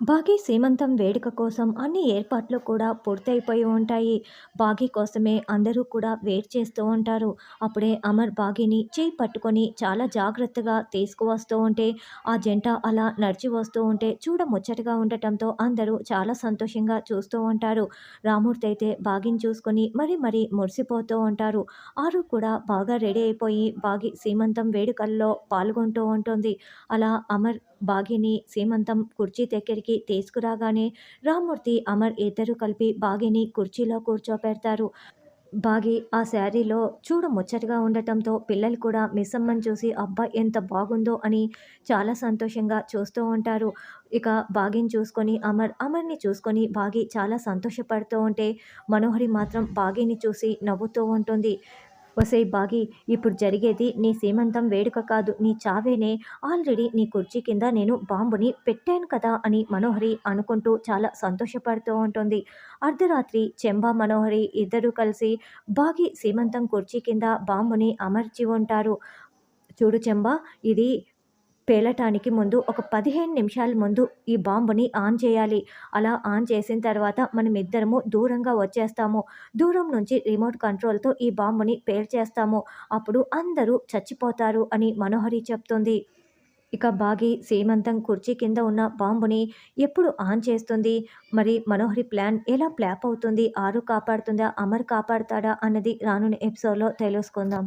బాగీ సీమంతం వేడుక కోసం అన్ని ఏర్పాట్లు కూడా పూర్తయిపోయి ఉంటాయి. బాగీ కోసమే అందరూ కూడా వెయిట్ చేస్తూ ఉంటారు. అప్పుడే అమర్ బాగీని చేయి పట్టుకొని చాలా జాగ్రత్తగా తీసుకువస్తూ ఉంటే ఆ జంట అలా నడిచి వస్తూ ఉంటే చూడ ముచ్చటగా ఉండటంతో అందరూ చాలా సంతోషంగా చూస్తూ ఉంటారు. రామూర్తి అయితే బాగిని చూసుకొని మరి మరీ మురిసిపోతూ ఉంటారు. ఆరు కూడా బాగా రెడీ అయిపోయి బాగి సీమంతం వేడుకల్లో పాల్గొంటూ ఉంటుంది. అలా అమర్ బాగిని సీమంతం కుర్చీ దగ్గరికి తీసుకురాగానే రామ్మూర్తి, అమర్ ఇద్దరూ కలిపి బాగిని కుర్చీలో కూర్చోపెడతారు. బాగి ఆ శారీలో చూడ ముచ్చటగా ఉండటంతో పిల్లలు కూడా మిస్సమ్మని చూసి అబ్బా! ఎంత బాగుందో అని చాలా సంతోషంగా చూస్తూ ఉంటారు. ఇక బాగిని చూసుకొని అమర్, అమర్‌ని చూసుకొని బాగి చాలా సంతోషపడుతూ ఉంటే మనోహరి మాత్రం బాగిని చూసి నవ్వుతూ ఉంటుంది. ఒసై బాగి ఇప్పుడు జరిగేది నీ సీమంతం వేడుక కాదు నీ చావేనే. ఆల్రెడీ నీ కుర్చీ కింద నేను బాంబుని పెట్టాను కదా అని మనోహరి అనుకుంటూ చాలా సంతోషపడుతూ ఉంటుంది. అర్ధరాత్రి చెంబా మనోహరి ఇద్దరూ కలిసి బాగి సీమంతం కుర్చీ కింద బాంబుని అమర్చి ఉంటారు. చూడు చెంబా ఇది పేలటానికి ముందు ఒక పదిహేను నిమిషాల ముందు ఈ బాంబుని ఆన్ చేయాలి. అలా ఆన్ చేసిన తర్వాత మనం ఇద్దరము దూరంగా వచ్చేస్తాము. దూరం నుంచి రిమోట్ కంట్రోల్‌తో ఈ బాంబుని పేల్చేస్తాము. అప్పుడు అందరూ చచ్చిపోతారు అని మనోహరి చెప్తుంది. ఇక బాగి సీమంతం కుర్చీ కింద ఉన్న బాంబుని ఎప్పుడు ఆన్ చేస్తుంది? మరి మనోహరి ప్లాన్ ఎలా ప్లాప్ అవుతుంది? ఆరు కాపాడుతుందా? అమర్ కాపాడుతాడా అన్నది రానున్న ఎపిసోడ్‌లో తెలుసుకుందాం.